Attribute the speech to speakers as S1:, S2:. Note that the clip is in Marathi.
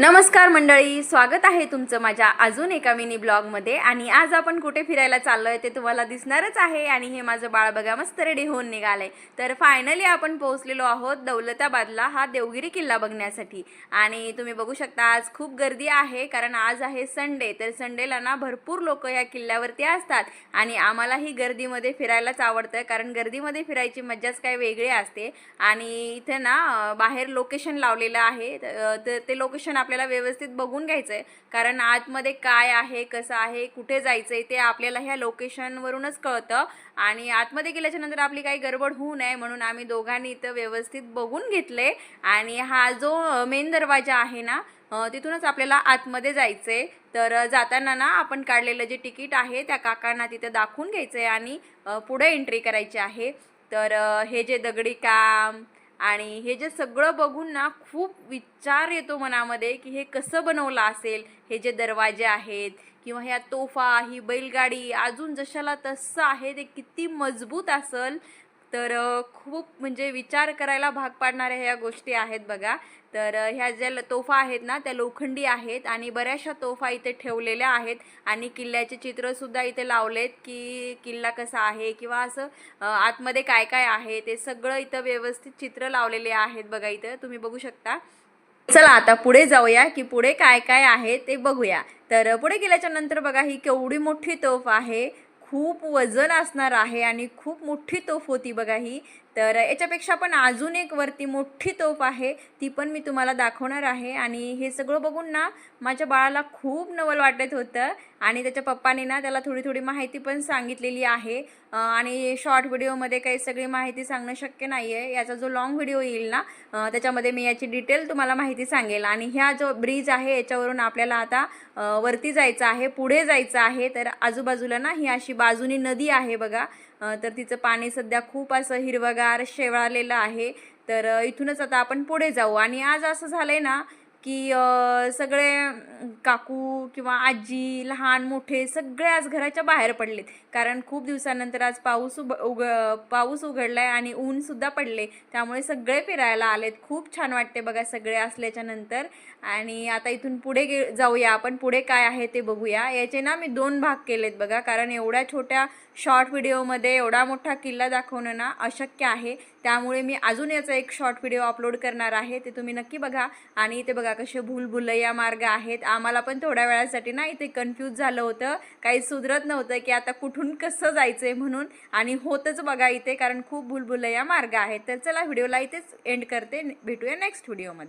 S1: नमस्कार मंडळी स्वागत आहे तुमचं माझ्या अजून एका मिनी ब्लॉगमध्ये. आणि आज आपण कुठे फिरायला चाललो आहे ते तुम्हाला दिसणारच आहे आणि हे माझं बाळ बघा मस्त रेडी होऊन निघालंय. तर फायनली आपण पोहोचलेलो आहोत दौलताबादला हा देवगिरी किल्ला बघण्यासाठी. आणि तुम्ही बघू शकता आज खूप गर्दी आहे कारण आज आहे संडे तर संडेला ना भरपूर लोक या किल्ल्यावरती असतात. आणि आम्हालाही गर्दीमध्ये फिरायलाच आवडतं कारण गर्दीमध्ये फिरायची मज्जाच काय वेगळी असते. आणि इथे ना बाहेर लोकेशन लावलेलं आहे. तर ते लोकेशन आपल्याला व्यवस्थित बघून घ्यायचं आहे कारण आतमध्ये काय आहे कसं आहे कुठे जायचं आहे ते आपल्याला ह्या लोकेशनवरूनच कळतं. आणि आतमध्ये गेल्याच्यानंतर आपली काही गडबड होऊ नये म्हणून आम्ही दोघांनी इथं व्यवस्थित बघून घेतले. आणि हा जो मेन दरवाजा आहे ना तिथूनच आपल्याला आतमध्ये जायचं आहे तर जाताना ना आपण काढलेलं जे तिकीट आहे त्या काकांना तिथं दाखवून घ्यायचंय. आणि पुढे एंट्री करायची आहे. तर हे जे दगडी काम आणि हे जे सगळं बघून ना खूप विचार येतो मनामध्ये की हे कसं बनवलं असेल हे जे दरवाजे आहेत किंवा ह्या तोफा ही बैलगाडी अजून जशाला तसं आहे ते किती मजबूत असेल तर खूप म्हणजे विचार करायला भाग पाडणाऱ्या ह्या गोष्टी आहेत बघा. तर ह्या ज्या ल- तोफा आहेत ना त्या लोखंडी आहेत आणि बऱ्याचशा तोफा इथे ठेवलेल्या आहेत आणि किल्ल्याचे चित्रसुद्धा इथे लावलेत की किल्ला कसा आहे किंवा असं आतमध्ये काय काय आहे ते सगळं इथं व्यवस्थित चित्र लावलेले आहेत बघा इथं. तुम्ही बघू शकता. चला आता पुढे जाऊया की पुढे काय काय आहे ते बघूया. तर पुढे गेल्याच्यानंतर बघा ही केवढी मोठी तोफ आहे. खूप वजन असणार आहे आणि खूप मोठी तोफ होती बघा ही. तर याच्यापेक्षा पण अजून एक वरती मोठी तोफ आहे ती पण मी तुम्हाला दाखवणार आहे. आणि हे सगळं बघून ना माझ्या बाळाला खूप नवल वाटत होतं आणि त्याच्या पप्पाने ना त्याला थोडी थोडी माहिती पण सांगितलेली आहे. आणि शॉर्ट व्हिडिओमध्ये काही सगळी माहिती सांगणं शक्य नाही आहे याचा जो लॉंग व्हिडिओ येईल ना त्याच्यामध्ये मी याची डिटेल तुम्हाला माहिती सांगेल. आणि ह्या जो ब्रिज आहे याच्यावरून आपल्याला आता वरती जायचं आहे पुढे जायचं आहे. तर आजूबाजूला ना ही अशी बाजूनी नदी आहे बघा. तर तिचं पाणी सध्या खूप असं हिरवगार शेवाळलेलं आहे. तर इथूनच आता आपण पुढे जाऊ. आणि आज असं झालं आहे ना की सगळे काकू किंवा आजी लहान मोठे सगळे आज घराच्या बाहेर पडलेत. कारण खूप दिवसानंतर आज पाऊस उब उग पाऊस उघडला आहे आणि ऊनसुद्धा पडले. त्यामुळे सगळे फिरायला आलेत. खूप छान वाटते बघा सगळे असल्याच्या नंतर. आणि आता इथून पुढे गे जाऊया आपण. पुढे काय आहे ते बघूया. याचे ना मी दोन भाग केलेत बघा. कारण एवढ्या छोट्या शॉर्ट व्हिडिओमध्ये एवढा मोठा किल्ला दाखवणं ना अशक्य आहे. त्यामुळे मी अजून याचा एक शॉर्ट व्हिडिओ अपलोड करणार आहे. ते तुम्ही नक्की बघा. आणि इथे बघा कसे भूलभुलैया मार्ग आहेत? आम्हाला पण थोड्या वेळासाठी ना इथे कन्फ्यूज झालं होतं. काही सुधरत नव्हतं की आता कुठून कसं जायचंय म्हणून. आणि होतच बघा इथे कारण खूप भूलभुलैया मार्ग आहेत. तर चला व्हिडिओला इथेच एंड करते. भेटूया नेक्स्ट व्हिडिओमध्ये